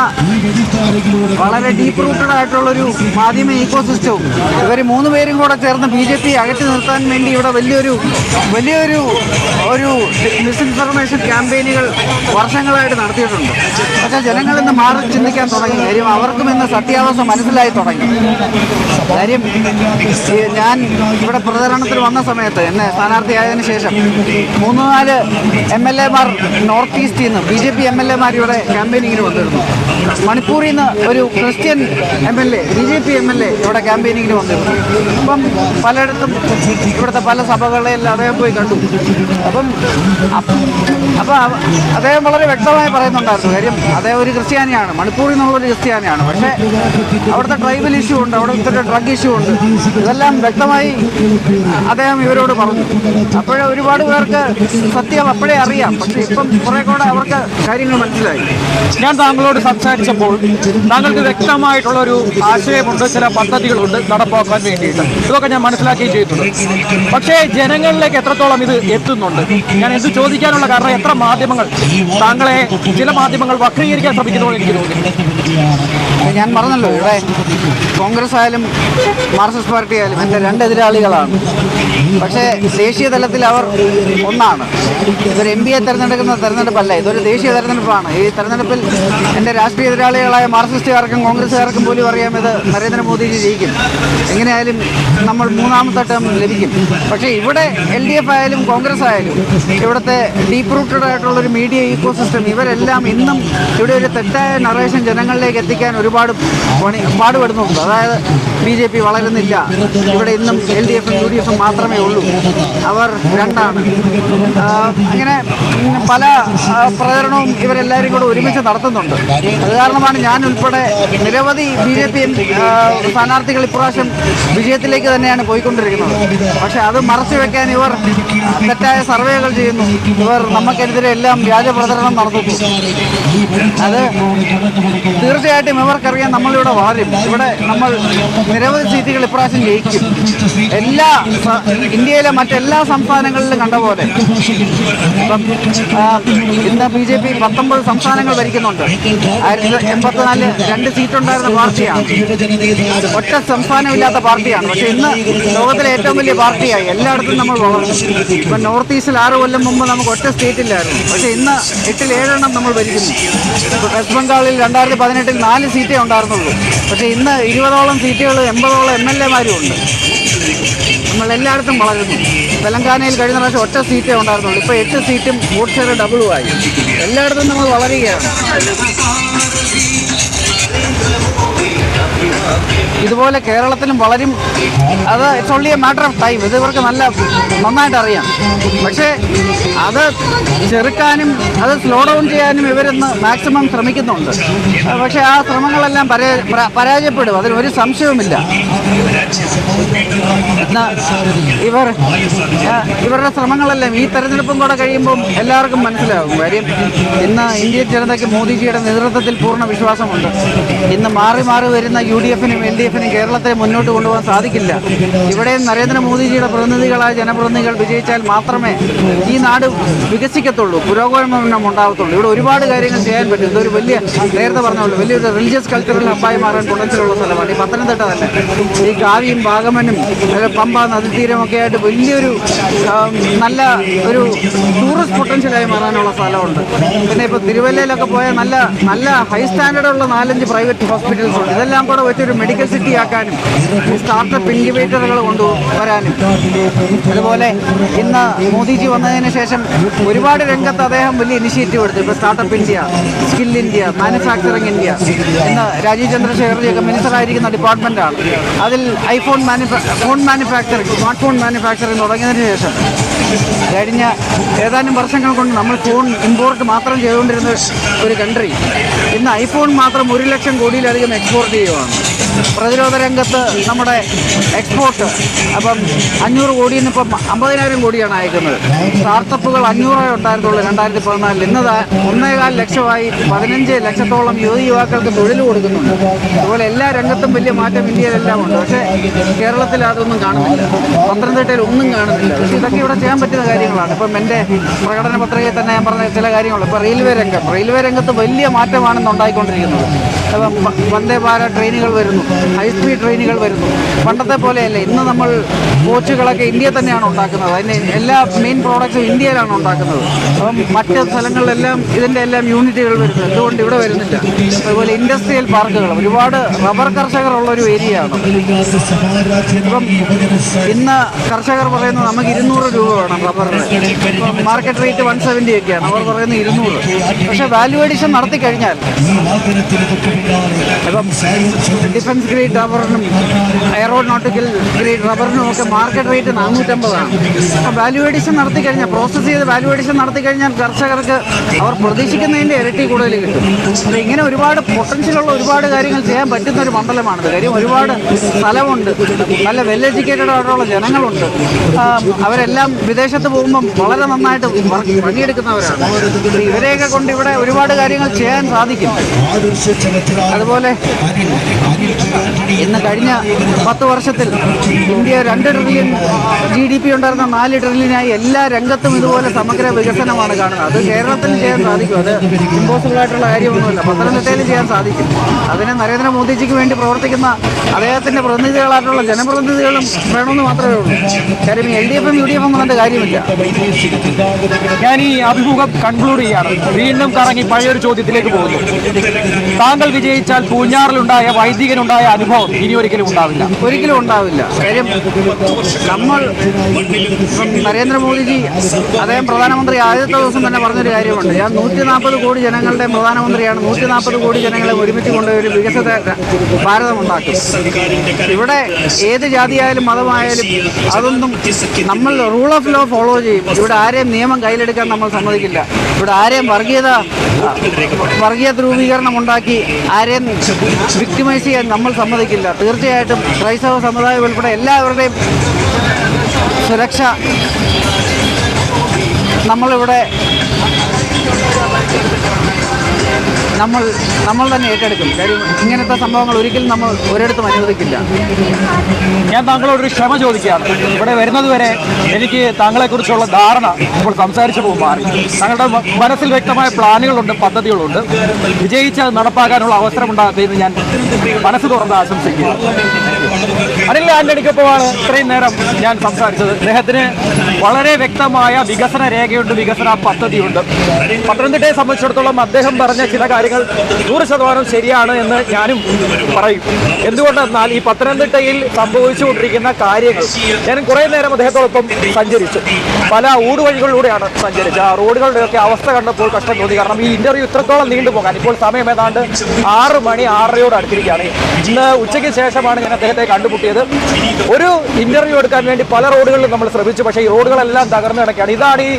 വളരെ ഡീപ്പ് റൂട്ടഡ് ആയിട്ടുള്ളൊരു മാധ്യമ ഈക്കോ സിസ്റ്റവും ഇവർ മൂന്ന് പേരും കൂടെ ചേർന്ന് ബി ജെ പി അകറ്റി നിർത്താൻ വേണ്ടി ഇവിടെ വലിയൊരു വലിയൊരു ഒരു മിസ്ഇൻഫർമേഷൻ ക്യാമ്പയിനുകൾ വർഷങ്ങളായിട്ട് നടത്തിയിട്ടുണ്ട്. പക്ഷേ ജനങ്ങൾ ഇന്ന് മാറി ചിന്തിക്കാൻ തുടങ്ങി. കാര്യം അവർക്കും ഇന്ന് സത്യാവസ്ഥ മനസ്സിലായി തുടങ്ങി. കാര്യം ഞാൻ ഇവിടെ പ്രചരണത്തിൽ വന്ന സമയത്ത് എന്നെ സ്ഥാനാർത്ഥിയായതിനു ശേഷം മൂന്ന് നാല് എം എൽ എമാർ നോർത്ത് ഈസ്റ്റിൽ നിന്ന് B J P M L എമാർ ഇവിടെ ക്യാമ്പയിനിങ്ങിന് വന്നിരുന്നു. മണിപ്പൂരിൽ നിന്ന് ഒരു Christian M L A B J P M L A ഇവിടെ ക്യാമ്പയിനിങ്ങിന് വന്നിരുന്നു. അപ്പം പലയിടത്തും ഇവിടുത്തെ പല സഭകളെല്ലാം അദ്ദേഹം പോയി കണ്ടു. അപ്പം അപ്പോൾ അദ്ദേഹം വളരെ വ്യക്തമായി പറയുന്നുണ്ടായിരുന്നു കാര്യം അദ്ദേഹം ഒരു ക്രിസ്ത്യാനിയാണ് മണിപ്പൂരിൽ നിന്നുള്ളൊരു ക്രിസ്ത്യാനിയാണ്. പക്ഷേ അവിടുത്തെ ട്രൈബൽ ഇഷ്യൂ ഉണ്ട് അവിടുത്തെ ഡ്രഗ് ഇഷ്യൂ ഉണ്ട്. ഇതെല്ലാം വ്യക്തമായി അദ്ദേഹം ഇവരോട് പറഞ്ഞു. അപ്പോഴേ ഒരുപാട് പേർക്ക് സത്യം അപ്പോഴേ അറിയാം. പക്ഷേ ഇപ്പം കുറെ കൂടെ അവർക്ക് കാര്യങ്ങൾ മനസ്സിലായി. ഞാൻ താങ്കളോട് സംസാരിച്ചപ്പോൾ താങ്കൾക്ക് വ്യക്തമായിട്ടുള്ളൊരു ആശയമുണ്ട് ചില പദ്ധതികളുണ്ട് നടപ്പാക്കാൻ വേണ്ടിയിട്ട്. ഇതൊക്കെ ഞാൻ മനസ്സിലാക്കുകയും ചെയ്തിട്ടുണ്ട്. പക്ഷേ ജനങ്ങളിലേക്ക് എത്രത്തോളം ഇത് എത്തുന്നുണ്ട്? ഞാൻ എന്ത് ചോദിക്കാനുള്ള കാരണം എത്ര മാധ്യമങ്ങൾ താങ്കളെ ചില മാധ്യമങ്ങൾ വക്രീകരിക്കാൻ ശ്രമിക്കുന്നതോടെ എനിക്ക് തോന്നുന്നു. ഞാൻ പറഞ്ഞല്ലോ ഇവിടെ കോൺഗ്രസ് ആയാലും മാർക്സിസ്റ്റ് പാർട്ടി ആയാലും എന്റെ രണ്ട് എതിരാളികളാണ്. പക്ഷേ ദേശീയ തലത്തിൽ അവർ ഒന്നാണ്. ഇതൊരു എം പിയെ തിരഞ്ഞെടുക്കുന്ന തെരഞ്ഞെടുപ്പല്ല ഇതൊരു ദേശീയ തെരഞ്ഞെടുപ്പാണ്. ഈ തെരഞ്ഞെടുപ്പിൽ എന്റെ രാഷ്ട്രീയ എതിരാളികളായ മാർക്സിസ്റ്റുകാർക്കും കോൺഗ്രസ്സുകാർക്കും പോലും അറിയാം ഇത് നരേന്ദ്രമോദിജി ജയിക്കും. എങ്ങനെയായാലും നമ്മൾ മൂന്നാമത്തെ ടേം ലഭിക്കും. പക്ഷേ ഇവിടെ എൽ ഡി എഫ് ആയാലും കോൺഗ്രസ് ആയാലും ഇവിടുത്തെ ഡീപ്പ് റൂട്ടഡ് ആയിട്ടുള്ള ഒരു മീഡിയ ഈക്കോ സിസ്റ്റം ഇവരെല്ലാം ഇന്നും ഇവിടെ ഒരു തെറ്റായ നറേഷൻ ജനങ്ങളിലേക്ക് എത്തിക്കാൻ ഒരുപാട് പണി പാടുപെടുന്നുണ്ട്. അതായത് ബി ജെ പി വളരുന്നില്ല. ഇവിടെ ഇന്നും എൽ ഡി എഫും യു ഡി എഫും മാത്രമേ ഉള്ളൂ. അവർ രണ്ടാണ്. അങ്ങനെ പല പ്രചരണവും ഇവരെല്ലാവരും കൂടെ ഒരുമിച്ച് നടത്തുന്നുണ്ട്. അത് കാരണമാണ് ഞാൻ ഉൾപ്പെടെ നിരവധി ബി ജെ പി സ്ഥാനാർത്ഥികൾ ഇപ്രാവശ്യം വിജയത്തിലേക്ക് തന്നെയാണ് പോയിക്കൊണ്ടിരിക്കുന്നത്. പക്ഷെ അത് മറച്ചു വെക്കാൻ ഇവർ തെറ്റായ സർവേകൾ ചെയ്യുന്നു. ഇവർ നമുക്കെതിരെ എല്ലാം വ്യാജ പ്രചരണം നടത്തുന്നു അത് തീർച്ചയായിട്ടും ഇവർക്കറിയാം നമ്മളിവിടെ വളരും ഇവിടെ നമ്മൾ നിരവധി സീറ്റുകൾ ഇപ്രാവശ്യം ജയിക്കും. എല്ലാ ഇന്ത്യയിലെ മറ്റെല്ലാ സംസ്ഥാനങ്ങളിലും കണ്ട പോലെ. ഇന്ന് ബി ജെ പി പത്തൊമ്പത് സംസ്ഥാനങ്ങൾ ഭരിക്കുന്നുണ്ട്. ആയിരത്തി എൺപത്തിനാല് രണ്ട് സീറ്റുണ്ടായിരുന്ന പാർട്ടിയാണ്. ഒറ്റ സംസ്ഥാനമില്ലാത്ത പാർട്ടിയാണ്. പക്ഷേ ഇന്ന് ലോകത്തിലെ ഏറ്റവും വലിയ പാർട്ടിയായി. എല്ലായിടത്തും നമ്മൾ വളർന്നു. ഇപ്പം നോർത്ത് ഈസ്റ്റിൽ ആറ് കൊല്ലം മുമ്പ് നമുക്ക് ഒറ്റ സ്റ്റേറ്റ് ഇല്ലായിരുന്നു പക്ഷേ ഇന്ന് എട്ടിൽ ഏഴെണ്ണം നമ്മൾ ഭരിക്കുന്നു. വെസ്റ്റ് ബംഗാളിൽ രണ്ടായിരത്തി പതിനെട്ടിൽ നാല് സീറ്റേ ഉണ്ടായിരുന്നുള്ളൂ. പക്ഷേ ഇന്ന് ഇരുപതോളം സീറ്റുകൾ എൺപതോളം എം എൽ എമാരും ഉണ്ട്. നമ്മൾ എല്ലായിടത്തും വളരുന്നു. തെലങ്കാനയിൽ കഴിഞ്ഞ പ്രാവശ്യം ഒറ്റ സീറ്റേ ഉണ്ടായിരുന്നുള്ളൂ. ഇപ്പോൾ എട്ട് സീറ്റും വോട്ട് ഷെയർ ഡബിളും ആയി. എല്ലായിടത്തും നമ്മൾ വളരുകയാണ്. ഇതുപോലെ കേരളത്തിലും വളരും. അത് it's only a matter of time ഇത് ഇവർക്ക് നല്ല നന്നായിട്ട് അറിയാം. പക്ഷേ അത് ചെറുക്കാനും അത് സ്ലോ ഡൗൺ ചെയ്യാനും ഇവരിന്ന് മാക്സിമം ശ്രമിക്കുന്നുണ്ട്. പക്ഷേ ആ ശ്രമങ്ങളെല്ലാം പരാജയപ്പെടും. അതിൽ ഒരു സംശയവുമില്ല. ഇവർ ഇവരുടെ ശ്രമങ്ങളെല്ലാം ഈ തെരഞ്ഞെടുപ്പും കൂടെ കഴിയുമ്പം എല്ലാവർക്കും മനസ്സിലാകും കാര്യം ഇന്ന് ഇന്ത്യൻ ജനതയ്ക്ക് മോദിജിയുടെ നേതൃത്വത്തിൽ പൂർണ വിശ്വാസമുണ്ട്. ഇന്ന് മാറി മാറി വരുന്ന യു ഡി എഫിനും എൽ ഡി എഫിനും കേരളത്തെ മുന്നോട്ട് കൊണ്ടുപോകാൻ സാധിക്കില്ല. ഇവിടെ നരേന്ദ്രമോദിജിയുടെ പ്രതിനിധികളായ ജനപ്രതിനിധികൾ വിജയിച്ചാൽ മാത്രമേ ഈ നാട് വികസിക്കത്തുള്ളൂ പുരോഗമനം ഉണ്ടാകത്തുള്ളൂ. ഇവിടെ ഒരുപാട് കാര്യങ്ങൾ ചെയ്യാൻ പറ്റും. ഇതൊരു വലിയ നേരത്തെ പറഞ്ഞോളൂ വലിയൊരു റിലീജിയസ് കൾച്ചറൽ ഹബ്ബായി മാറാൻ പൊട്ടൻഷ്യലുള്ള സ്ഥലമാണ്. ഈ പത്തനംതിട്ട തന്നെ. ഈ കാവിയും വാഗമനും പമ്പ നദീതീരമൊക്കെ ആയിട്ട് വലിയൊരു നല്ല ഒരു ടൂറിസ്റ്റ് പൊട്ടൻഷ്യലായി മാറാനുള്ള സ്ഥലമുണ്ട്. പിന്നെ ഇപ്പോൾ തിരുവല്ലയിലൊക്കെ പോയാൽ നല്ല നല്ല ഹൈ സ്റ്റാൻഡേർഡുള്ള നാലഞ്ച് പ്രൈവറ്റ് ഹോസ്പിറ്റൽസ് ഉണ്ട്. ഇതെല്ലാം കൂടെ വെച്ച് ഒരു മെഡിക്കൽ സിറ്റി ആക്കാനും സ്റ്റാർട്ടപ്പ് ഇൻക്യുബേറ്ററുകൾ കൊണ്ടുവരാനും അതുപോലെ ഇന്ന് മോദിജി വന്നതിന് ശേഷം ഒരുപാട് രംഗത്ത് അദ്ദേഹം വലിയ ഇനിഷ്യേറ്റീവ് എടുത്തു. ഇപ്പോൾ startup India skill India manufacturing India ഇന്ന് രാജീവ് ചന്ദ്രശേഖർജിയൊക്കെ മിനിസ്റ്റർ ആയിരിക്കുന്ന ഡിപ്പാർട്ട്മെന്റാണ് അതിൽ iPhone മാനുഫാ phone manufacturing smart phone manufacturing തുടങ്ങിയതിന് ശേഷം കഴിഞ്ഞ ഏതാനും വർഷങ്ങൾ കൊണ്ട് നമ്മൾ ഫോൺ ഇമ്പോർട്ട് മാത്രം ചെയ്തുകൊണ്ടിരുന്ന ഒരു കൺട്രി ഇന്ന് ഐഫോൺ മാത്രം ഒരു ലക്ഷം കോടിയിലധികം എക്സ്പോർട്ട് ചെയ്യുവാണ്. പ്രതിരോധ രംഗത്ത് നമ്മുടെ എക്സ്പോർട്ട് അപ്പം അഞ്ഞൂറ് കോടിയിൽ നിന്ന് ഇപ്പം അമ്പതിനായിരം കോടിയാണ് അയക്കുന്നത്. സ്റ്റാർട്ടപ്പുകൾ അഞ്ഞൂറേ ഉണ്ടായിരുന്നുള്ളൂ രണ്ടായിരത്തി പതിനാലിൽ ഇന്ന് ദാ ഒന്നേകാൽ ലക്ഷമായി പതിനഞ്ച് ലക്ഷത്തോളം യുവതി യുവാക്കൾക്ക് തൊഴിൽ കൊടുക്കുന്നുണ്ട്. അതുപോലെ എല്ലാ രംഗത്തും വലിയ മാറ്റം ഇന്ത്യയിലെല്ലാം ഉണ്ട്. പക്ഷേ കേരളത്തിൽ അതൊന്നും കാണുന്നില്ല. പത്തനംതിട്ടയിൽ ഒന്നും കാണുന്നില്ല. പക്ഷേ ഇതൊക്കെ ഇവിടെ ചെയ്യാൻ പറ്റുന്ന കാര്യങ്ങളാണ്. ഇപ്പം എന്റെ പ്രകടന പത്രികയിൽ തന്നെ ഞാൻ പറഞ്ഞ ചില കാര്യങ്ങൾ ഇപ്പോൾ റെയിൽവേ രംഗം. റെയിൽവേ രംഗത്ത് വലിയ മാറ്റമാണ് ഉണ്ടായിക്കൊണ്ടിരിക്കുന്നത്. അപ്പം വന്ദേ ഭാരത് ട്രെയിനുകൾ വരുന്നു. ഹൈസ്പീഡ് ട്രെയിനുകൾ വരുന്നു. പണ്ടത്തെ പോലെയല്ല. ഇന്ന് നമ്മൾ കോച്ചുകളൊക്കെ ഇന്ത്യയിൽ തന്നെയാണ് ഉണ്ടാക്കുന്നത്. അതിന് എല്ലാ മെയിൻ പ്രോഡക്റ്റ്സും ഇന്ത്യയിലാണ് ഉണ്ടാക്കുന്നത്. അപ്പം മറ്റ് സ്ഥലങ്ങളിലെല്ലാം ഇതിന്റെ എല്ലാം യൂണിറ്റുകൾ വരുന്നു. എന്തുകൊണ്ട് ഇവിടെ വരുന്നില്ല? അതുപോലെ ഇൻഡസ്ട്രിയൽ പാർക്കുകൾ. ഒരുപാട് റബ്ബർ കർഷകരുള്ള ഒരു ഏരിയയാണ് ഇന്ന് കർഷകർ പറയുന്നത് നമുക്ക് ഇരുന്നൂറ് രൂപ വേണം റബ്ബറിന്. മാർക്കറ്റ് റേറ്റ് വൺ സെവന്റി ഒക്കെയാണ്. അവർ പറയുന്നത് ഇരുന്നൂറ്. പക്ഷെ വാല്യൂ അഡീഷൻ നടത്തി കഴിഞ്ഞാൽ ഇപ്പം ഡിഫൻസ് ഗ്രേഡ് റബ്ബറിനും എയറോനോട്ടിക്കൽ ഗ്രേഡ് റബ്ബറിനും ഒക്കെ മാർക്കറ്റ് റേറ്റ് നാനൂറ്റമ്പതാണ്. അപ്പം വാല്യൂ അഡീഷൻ നടത്തി കഴിഞ്ഞാൽ പ്രോസസ്സ് ചെയ്ത് വാല്യൂ അഡീഷൻ നടത്തി കഴിഞ്ഞാൽ കർഷകർക്ക് അവർ പ്രതീക്ഷിക്കുന്നതിന്റെ ഇരട്ടി കൂടുതൽ കിട്ടും. അപ്പോൾ ഇങ്ങനെ ഒരുപാട് പൊട്ടൻഷ്യലുള്ള ഒരുപാട് കാര്യങ്ങൾ ചെയ്യാൻ പറ്റുന്ന ഒരു മണ്ഡലമാണിത്. കാര്യം ഒരുപാട് സ്ഥലമുണ്ട്. നല്ല വെൽ എഡ്യൂക്കേറ്റഡ് ആയിട്ടുള്ള ജനങ്ങളുണ്ട് അവരെല്ലാം വിദേശത്ത് പോകുമ്പം വളരെ നന്നായിട്ട് പണിയെടുക്കുന്നവരാണ്. ഇവരെയൊക്കെ കൊണ്ട് ഇവിടെ ഒരുപാട് കാര്യങ്ങൾ ചെയ്യാൻ സാധിക്കും. അതുപോലെ ഇന്ന് കഴിഞ്ഞ പത്ത് വർഷത്തിൽ ഇന്ത്യ രണ്ട് ട്രില്യൺ ജി ഡി പി ഉണ്ടായിരുന്ന നാല് ട്രില്യനായി എല്ലാ രംഗത്തും ഇതുപോലെ സമഗ്ര വികസനമാണ് കാണുന്നത്. അത് കേരളത്തിൽ ചെയ്യാൻ സാധിക്കും. അത് ഇമ്പോസിബിൾ ആയിട്ടുള്ള കാര്യമൊന്നുമില്ല. പത്തനംതിട്ടയിൽ ചെയ്യാൻ സാധിക്കും. അതിന് നരേന്ദ്രമോദിജിക്ക് വേണ്ടി പ്രവർത്തിക്കുന്ന അദ്ദേഹത്തിന്റെ പ്രതിനിധികളായിട്ടുള്ള ജനപ്രതിനിധികളും വേണമെന്ന് മാത്രമേ ഉള്ളൂ കാര്യം എൽ ഡി എഫും യു ഡി എഫും കാര്യമില്ല. ഞാൻ ഈ അഭിമുഖം കൺക്ലൂഡ് ചെയ്യാണ്. വീണ്ടും കറങ്ങി പഴയൊരു ചോദ്യത്തിലേക്ക് പോകുന്നു. താങ്കൾ വിജയിച്ചാൽ പൂഞ്ഞാറിലുണ്ടായ വൈദികനുണ്ടായ അനുഭവം ഇനി ഒരിക്കലും ഉണ്ടാവില്ല. ഒരിക്കലും ഉണ്ടാവില്ല. കാര്യം നമ്മൾ നരേന്ദ്രമോദിജി അദ്ദേഹം പ്രധാനമന്ത്രി ആദ്യത്തെ ദിവസം തന്നെ പറഞ്ഞൊരു കാര്യമുണ്ട്. ഞാൻ നൂറ്റി നാൽപ്പത് കോടി ജനങ്ങളുടെ പ്രധാനമന്ത്രിയാണ്. നൂറ്റി നാൽപ്പത് കോടി ജനങ്ങളെ ഒരുമിച്ച് കൊണ്ടുപോയി ഒരു വികസിത ഭാരതം ഉണ്ടാക്കും. ഇവിടെ ഏത് ജാതിയായാലും മതമായാലും അതൊന്നും നമ്മൾ റൂൾ ഓഫ് ലോ ഫോളോ ചെയ്യും. ഇവിടെ ആരെയും നിയമം കയ്യിലെടുക്കാൻ നമ്മൾ സമ്മതിക്കില്ല. ഇവിടെ ആരെയും വർഗീയത വർഗീയ ധ്രുവീകരണം ഉണ്ടാക്കി ആരെയും വിക്ടിമൈസ് ചെയ്യാൻ നമ്മൾ സമ്മതിക്കില്ല. തീർച്ചയായിട്ടും ക്രൈസ്തവ സമുദായം ഉൾപ്പെടെ എല്ലാവരുടെയും സുരക്ഷ നമ്മളിവിടെ നമ്മൾ നമ്മൾ തന്നെ ഏറ്റെടുക്കും. കാര്യം ഇങ്ങനത്തെ സംഭവങ്ങൾ ഒരിക്കലും നമ്മൾ ഒരിടത്തും അനുവദിക്കില്ല. ഞാൻ താങ്കളോടൊരു ക്ഷമ ചോദിക്കുകയാണ്. ഇവിടെ വരുന്നതുവരെ എനിക്ക് താങ്കളെക്കുറിച്ചുള്ള ധാരണ ഇപ്പോൾ സംസാരിച്ചു മാറി താങ്കളുടെ മനസ്സിൽ വ്യക്തമായ പ്ലാനുകളുണ്ട് പദ്ധതികളുണ്ട്. വിജയിച്ച് നടപ്പാക്കാനുള്ള അവസരമുണ്ടാകുന്നതെന്ന് ഞാൻ മനസ്സ് തുറന്ന് ആശംസിക്കുക അനിൽ ആന്റണിക്കൊപ്പമാണ് ഇത്രയും നേരം ഞാൻ സംസാരിച്ചത്. അദ്ദേഹത്തിന് വളരെ വ്യക്തമായ വികസന രേഖയുണ്ട് വികസന പദ്ധതിയുണ്ട്. പത്തനംതിട്ടയെ സംബന്ധിച്ചിടത്തോളം അദ്ദേഹം പറഞ്ഞ ചില കാര്യങ്ങൾ നൂറ് ശതമാനം ശരിയാണ് എന്ന് ഞാനും പറയും. എന്തുകൊണ്ടെന്നാൽ ഈ പത്തനംതിട്ടയിൽ സംഭവിച്ചുകൊണ്ടിരിക്കുന്ന കാര്യങ്ങൾ ഞാൻ കുറേ നേരം അദ്ദേഹത്തോടൊപ്പം സഞ്ചരിച്ചു. പല ഊടുവഴികളിലൂടെയാണ് സഞ്ചരിച്ചത്. ആ റോഡുകളുടെയൊക്കെ അവസ്ഥ കണ്ടപ്പോൾ കഷ്ടം തോന്നി. കാരണം ഈ ഇന്റർവ്യൂ ഇത്രത്തോളം നീണ്ടുപോകാൻ. ഇപ്പോൾ സമയം ഏതാണ്ട് ആറ് മണി ആറരയോട് അടുത്തിരിക്കുകയാണ്. ഇന്ന് ഉച്ചയ്ക്ക് ശേഷമാണ് ഞാൻ അദ്ദേഹത്തെ കണ്ടുമുട്ടിയത്. ഒരു ഇന്റർവ്യൂ എടുക്കാൻ വേണ്ടി പല റോഡുകളിലും നമ്മൾ ശ്രമിച്ചു. പക്ഷേ ഈ റോഡുകളെല്ലാം തകർന്നു കിടക്കുകയാണ്. ഇതാണ് ഈ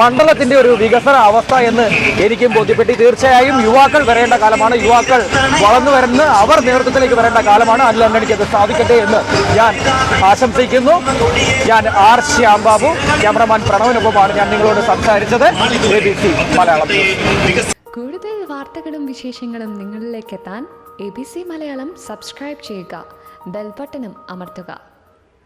മണ്ഡലത്തിന്റെ ഒരു വികസന അവസ്ഥ എന്ന് എനിക്കും ബോധ്യപ്പെട്ടു. തീർച്ചയായും യുവാക്കൾ വരേണ്ട കാലമാണ്. യുവാക്കൾ വളർന്നു വരുന്ന അവർ നേതൃത്വത്തിലേക്ക് വരേണ്ട കാലമാണ്. അതിൽ എനിക്ക് അത് സാധിക്കട്ടെ എന്ന് ഞാൻ ആശംസിക്കുന്നു. ഞാൻ ആർ ശ്യാം ബാബു ക്യാമറമാൻ പ്രണവിനൊപ്പമാണ് ഞാൻ നിങ്ങളോട് സംസാരിച്ചത്. എ ബി സി മലയാളം കൂടുതൽ വാർത്തകളും വിശേഷങ്ങളും നിങ്ങളിലേക്ക് എത്താൻ A B C Malayalam subscribe ചെയ്യുക. ബെൽബട്ടനും അമർത്തുക.